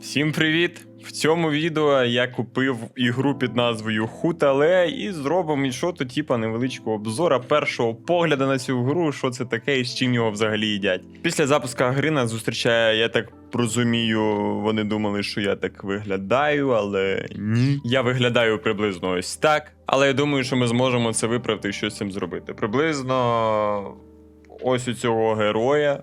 Всім привіт! В цьому відео я купив ігру під назвою Хутале і зробимо то типа невеличкого обзора першого погляду на цю гру, що це таке і з чим його взагалі їдять. Після запуску гри нас зустрічає, я так розумію, вони думали, що я так виглядаю, але ні. Я виглядаю приблизно ось так. Але я думаю, що ми зможемо це виправити і щось цим зробити. Приблизно ось у цього героя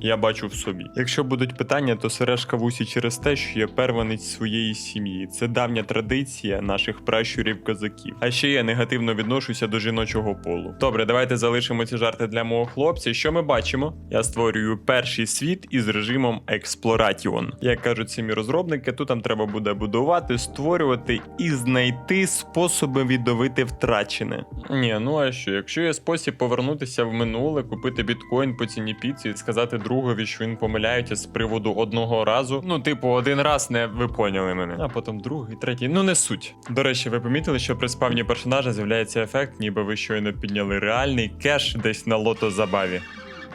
я бачу в собі. Якщо будуть питання, то сережка в усі через те, що я первенець своєї сім'ї. Це давня традиція наших пращурів козаків. А ще я негативно відношуся до жіночого полу. Добре, давайте залишимо ці жарти для мого хлопця. Що ми бачимо? Я створюю перший світ із режимом Exploration. Як кажуть самі розробники, тут нам треба буде будувати, створювати і знайти способи відновити втрачене. Ні, ну а що? Якщо є спосіб повернутися в минуле, купити біткоін по ціні піці і сказати другові, що він помиляється з приводу одного разу. Ну, типу, один раз не ви поняли мене. А потім другий, третій. Ну не суть. До речі, ви помітили, що при спавні персонажа з'являється ефект, ніби ви щойно підняли реальний кеш десь на лото забаві.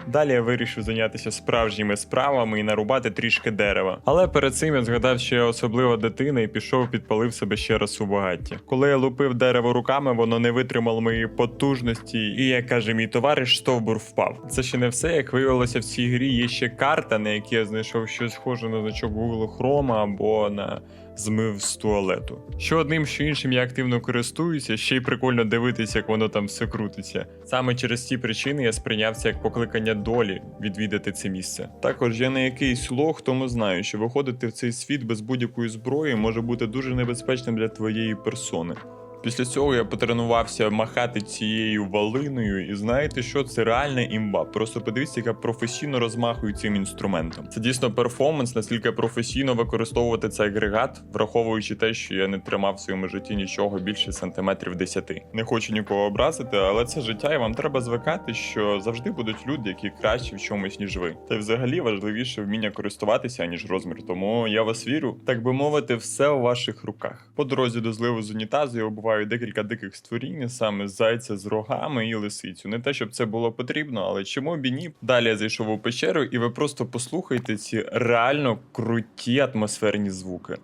Далі я вирішив зайнятися справжніми справами і нарубати трішки дерева. Але перед цим я згадав, що я особлива дитина і пішов підпалив себе ще раз у багаття. Коли я лупив дерево руками, воно не витримало моєї потужності, і як каже мій товариш, стовбур впав. Це ще не все. Як виявилося, в цій грі є ще карта, на якій я знайшов щось схоже на значок Google Chrome або на змив з туалету. Що одним, що іншим я активно користуюся, ще й прикольно дивитися, як воно там все крутиться. Саме через ці причини я сприйняв це як покликання долі відвідати це місце. Також я не якийсь лох, тому знаю, що виходити в цей світ без будь-якої зброї може бути дуже небезпечним для твоєї персони. Після цього я потренувався махати цією валиною, і знаєте що? Це реальна імба. Просто подивіться, як я професійно розмахую цим інструментом. Це дійсно перформанс, наскільки професійно використовувати цей агрегат, враховуючи те, що я не тримав в своєму житті нічого більше сантиметрів 10. Не хочу нікого образити, але це життя, і вам треба звикати, що завжди будуть люди, які кращі в чомусь, ніж ви. Та й взагалі важливіше вміння користуватися, ніж розмір. Тому я вас вірю, так би мовити, все у ваших руках. По дорозі до зливу з унітазу я обуваю декілька диких створінь, саме зайця з рогами і лисицю. Не те, щоб це було потрібно, але чому б і ні? Далі я зайшов у печеру, і ви просто послухайте ці реально круті атмосферні звуки.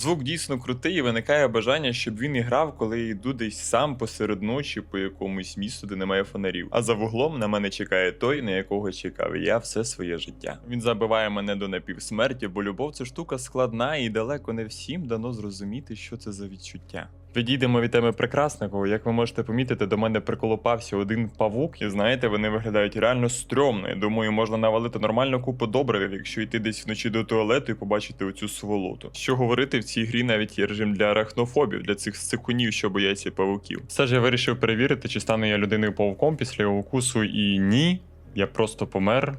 Звук дійсно крутий, і виникає бажання, щоб він і грав, коли я йду десь сам посеред ночі по якомусь місту, де немає фонарів. А за вуглом на мене чекає той, на якого чекав я все своє життя. Він забиває мене до напівсмерті, бо любов це штука складна, і далеко не всім дано зрозуміти, що це за відчуття. Відійдемо від теми прекрасного. Як ви можете помітити, до мене приколопався один павук, і знаєте, вони виглядають реально стрьомно. Я думаю, можна навалити нормальну купу добрив, якщо йти десь вночі до туалету і побачити оцю сволоту. Що говорити, в цій грі навіть є режим для арахнофобів, для цих сикунів, що бояться павуків. Все ж я вирішив перевірити, чи стану я людиною павуком після його укусу, і ні, я просто помер.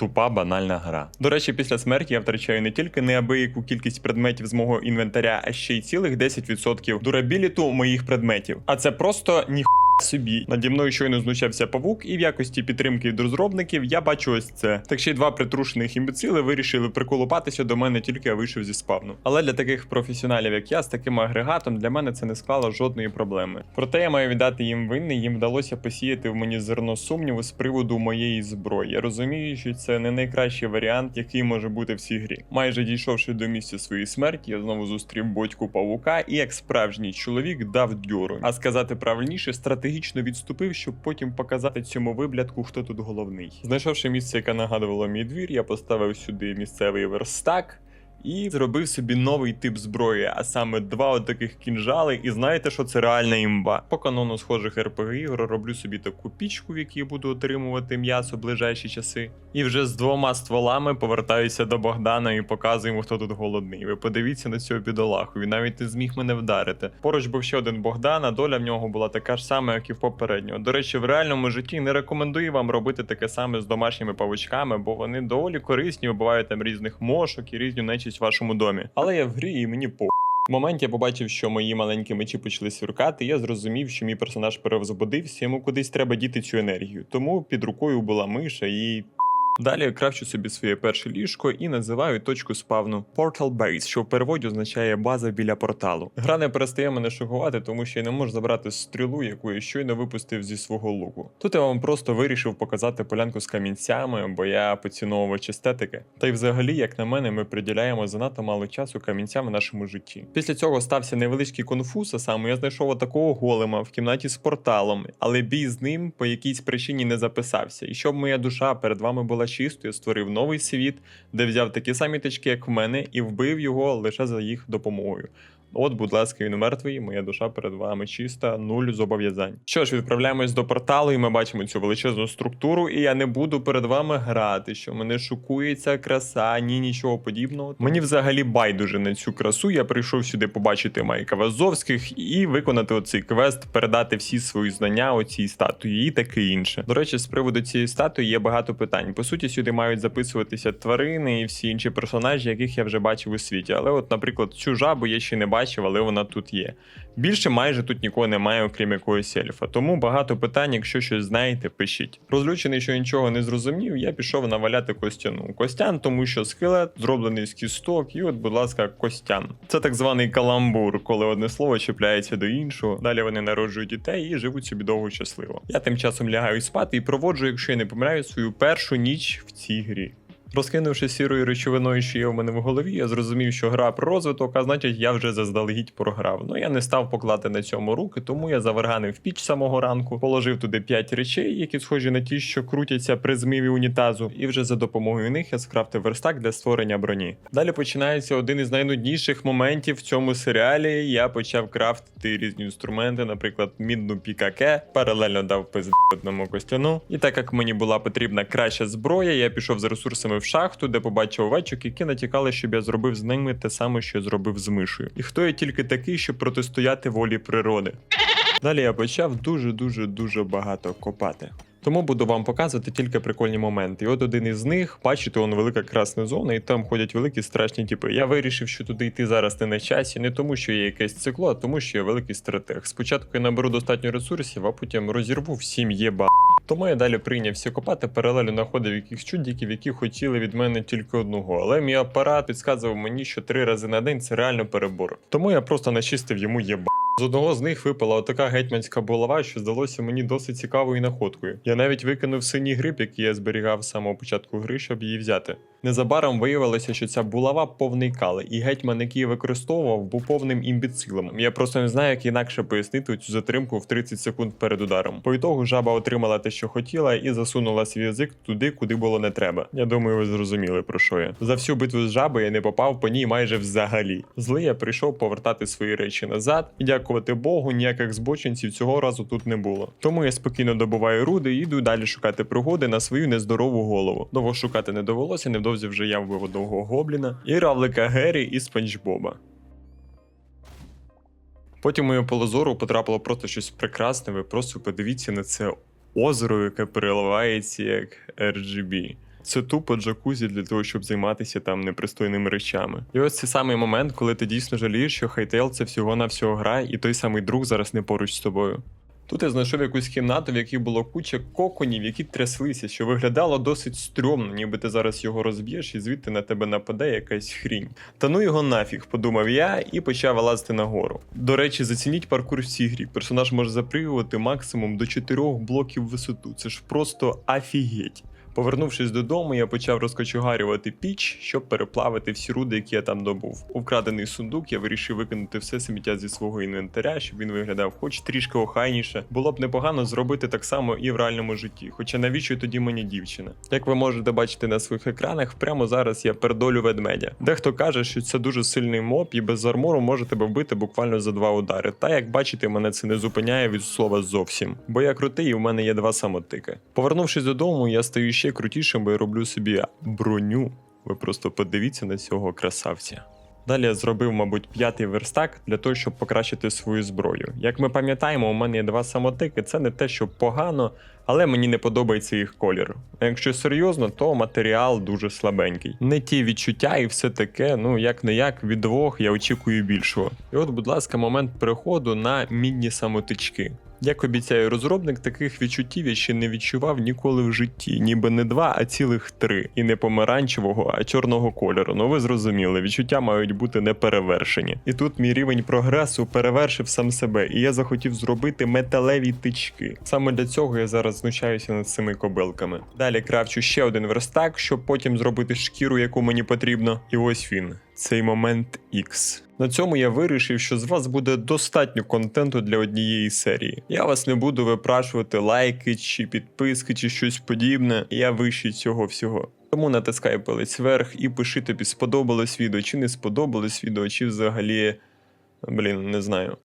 Тупа банальна гра. До речі, після смерті я втрачаю не тільки неабияку кількість предметів з мого інвентаря, а ще й цілих 10% дурабіліту моїх предметів. А це просто ні собі. Наді мною щойно знущався павук, і в якості підтримки від розробників я бачу ось це. Так ще й два притрушених імбецили вирішили приколупатися до мене тільки я вийшов зі спавну. Але для таких професіоналів, як я, з таким агрегатом, для мене це не склало жодної проблеми. Проте я маю віддати їм винний, їм вдалося посіяти в мені зерно сумніву з приводу моєї зброї. Я розумію, що це не найкращий варіант, який може бути в цій грі. Майже дійшовши до місця своєї смерті, я знову зустрів батьку павука і як справжній чоловік дав дьору. А сказати правильніше, стратегічно відступив, щоб потім показати цьому виблядку, хто тут головний. Знайшовши місце, яке нагадувало мій двір, я поставив сюди місцевий верстак. І зробив собі новий тип зброї, а саме два от таких кінжали, і знаєте, що це реальна імба. По канону схожих RPG ігор роблю собі таку пічку, в якій буду отримувати м'ясо в ближайші часи. І вже з двома стволами повертаюся до Богдана і показую йому, хто тут голодний. Ви подивіться на цього бідолаху, він навіть не зміг мене вдарити. Поруч був ще один Богдан, а доля в нього була така ж сама, як і в попереднього. До речі, в реальному житті не рекомендую вам робити таке саме з домашніми павучками, бо вони доволі корисні, вбивають там різних мошок і різну нечість в вашому домі. Але я в грі і мені по. В момент я побачив, що мої маленькі мечі почали сверкати, я зрозумів, що мій персонаж перевзбудився, йому кудись треба діти цю енергію. Тому під рукою була миша і Далі крафчу собі своє перше ліжко і називаю точку спавну Portal Base, що в переводі означає база біля порталу. Гра не перестає мене шокувати, тому що я не можу забрати стрілу, яку я щойно випустив зі свого луку. Тут я вам просто вирішив показати полянку з камінцями, бо я поціновувач естетики. Та й взагалі, як на мене, ми приділяємо занадто мало часу камінцям в нашому житті. Після цього стався невеличкий конфуз, а саме я знайшов такого голема в кімнаті з порталом, але бій з ним по якійсь причині не записався. І щоб моя душа перед вами була чистою, я створив новий світ, де взяв такі самі точки, як в мене, і вбив його лише за їх допомогою. От, будь ласка, він мертвий, моя душа перед вами чиста, нуль зобов'язань. Що ж, відправляємось до порталу, і ми бачимо цю величезну структуру, і я не буду перед вами грати, що мене шокує ця краса, ні нічого подібного. Мені взагалі байдуже на цю красу. Я прийшов сюди побачити Майка Вазовських і виконати оцей квест, передати всі свої знання оцій статуї і таке інше. До речі, з приводу цієї статуї є багато питань. По суті, сюди мають записуватися тварини і всі інші персонажі, яких я вже бачив у світі. Але, от, наприклад, цю жабу я ще не бачив, але вона тут є. Більше майже тут нікого немає, окрім якогось ельфа. Тому багато питань, якщо щось знаєте, пишіть. Розлючений, що нічого не зрозумів, я пішов наваляти Костяну. Костян, тому що скелет зроблений з кісток, і от, будь ласка, Костян. Це так званий каламбур, коли одне слово чіпляється до іншого. Далі вони народжують дітей і живуть собі довго щасливо. Я тим часом лягаю спати і проводжу, якщо я не помиляю, свою першу ніч в цій грі. Розкинувши сірою речовиною, що є в мене в голові, я зрозумів, що гра про розвиток, а значить я вже заздалегідь програв. Ну я не став покладати на цьому руки, тому я заварганив піч самого ранку, положив туди 5 речей, які схожі на ті, що крутяться при змиві унітазу, і вже за допомогою них я скрафтив верстак для створення броні. Далі починається один із найнудніших моментів в цьому серіалі. Я почав крафтити різні інструменти, наприклад, мідну пікаке, паралельно дав пизд одному костяну. І так як мені була потрібна краща зброя, я пішов за ресурсами в шахту, де побачив овечок, які натякали, щоб я зробив з ними те саме, що зробив з мишою. І хто я тільки такий, щоб протистояти волі природи. Далі я почав дуже дуже дуже багато копати. Тому буду вам показувати тільки прикольні моменти. І от один із них, бачите, он велика красна зона, і там ходять великі страшні типи. Я вирішив, що туди йти зараз не на часі, не тому, що є якесь цикло, а тому, що я великий стратег. Спочатку я наберу достатньо ресурсів, а потім розірву всім єба. Тому я далі прийнявся копати, паралельно знаходив якихось чудіків, які хотіли від мене тільки одного. Але мій апарат підказував мені, що три рази на день це реально перебор. Тому я просто начистив йому єба. З одного з них випала отака гетьманська булава, що здалося мені досить цікавою находкою. Я навіть викинув синій гриб, який я зберігав з самого початку гри, щоб її взяти. Незабаром виявилося, що ця булава повний кали, і гетьман, який використовував, був повним імбіцилом. Я просто не знаю, як інакше пояснити цю затримку в 30 секунд перед ударом. По ітогу жаба отримала те, що хотіла, і засунула свій язик туди, куди було не треба. Я думаю, ви зрозуміли про що я. За всю битву з жабою я не попав по ній майже взагалі. Злий я прийшов повертати свої речі назад, і дякувати Богу, ніяких збочинців цього разу тут не було. Тому я спокійно добуваю руди і йду далі шукати пригоди на свою нездорову голову. Довго шукати не довелося, невдовзі вже я вбив одного гобліна і равлика Гері і Спанч Боба. Потім моє поле зору потрапило просто щось прекрасне. Ви просто подивіться на це озеро, яке переливається як RGB. Це тупо джакузі для того, щоб займатися там непристойними речами. І ось цей самий момент, коли ти дійсно жалієш, що Хайтейл це всього на всього гра, і той самий друг зараз не поруч з тобою. Тут я знайшов якусь кімнату, в якій було куча коконів, які тряслися, що виглядало досить стрьомно, ніби ти зараз його розб'єш і звідти на тебе нападе якась хрінь. Та ну його нафіг, подумав я і почав лазити нагору. До речі, зацініть паркур в цій грі. Персонаж може запригувати максимум до 4 блоків висоту. Це ж просто афігеть. Повернувшись додому, я почав розкочегарювати піч, щоб переплавити всі руди, які я там добув. У вкрадений сундук я вирішив викинути все сміття зі свого інвентаря, щоб він виглядав хоч трішки охайніше. Було б непогано зробити так само і в реальному житті. Хоча навіщо тоді мені дівчина? Як ви можете бачити на своїх екранах, прямо зараз я пердолю ведмедя. Дехто каже, що це дуже сильний моб і без армору може тебе вбити буквально за два удари. Та як бачите, мене це не зупиняє від слова зовсім. Бо я крутий, і в мене є два самотики. Повернувшись додому, я стаю ще крутішим, я роблю собі броню. Ви просто подивіться на цього красавця. Далі я зробив, мабуть, п'ятий верстак для того, щоб покращити свою зброю. Як ми пам'ятаємо, у мене є два самотики. Це не те, що погано, але мені не подобається їх колір. А якщо серйозно, то матеріал дуже слабенький. Не ті відчуття і все таке. Ну як не як від двох я очікую більшого. І от, будь ласка, момент переходу на мідні самотички. Як обіцяє розробник, таких відчуттів я ще не відчував ніколи в житті, ніби не два, а цілих три. І не помаранчевого, а чорного кольору. Ну ви зрозуміли, відчуття мають бути неперевершені. І тут мій рівень прогресу перевершив сам себе, і я захотів зробити металеві тички. Саме для цього я зараз знущаюся над цими кобилками. Далі кравчу ще один верстак, щоб потім зробити шкіру, яку мені потрібно. І ось він. Цей момент X. На цьому я вирішив, що з вас буде достатньо контенту для однієї серії. Я вас не буду випрашувати лайки чи підписки, чи щось подібне. Я вищий цього всього. Тому натискай палець вверх і пиши тобі, сподобалось відео, чи не сподобалось відео, чи взагалі. Блін, не знаю.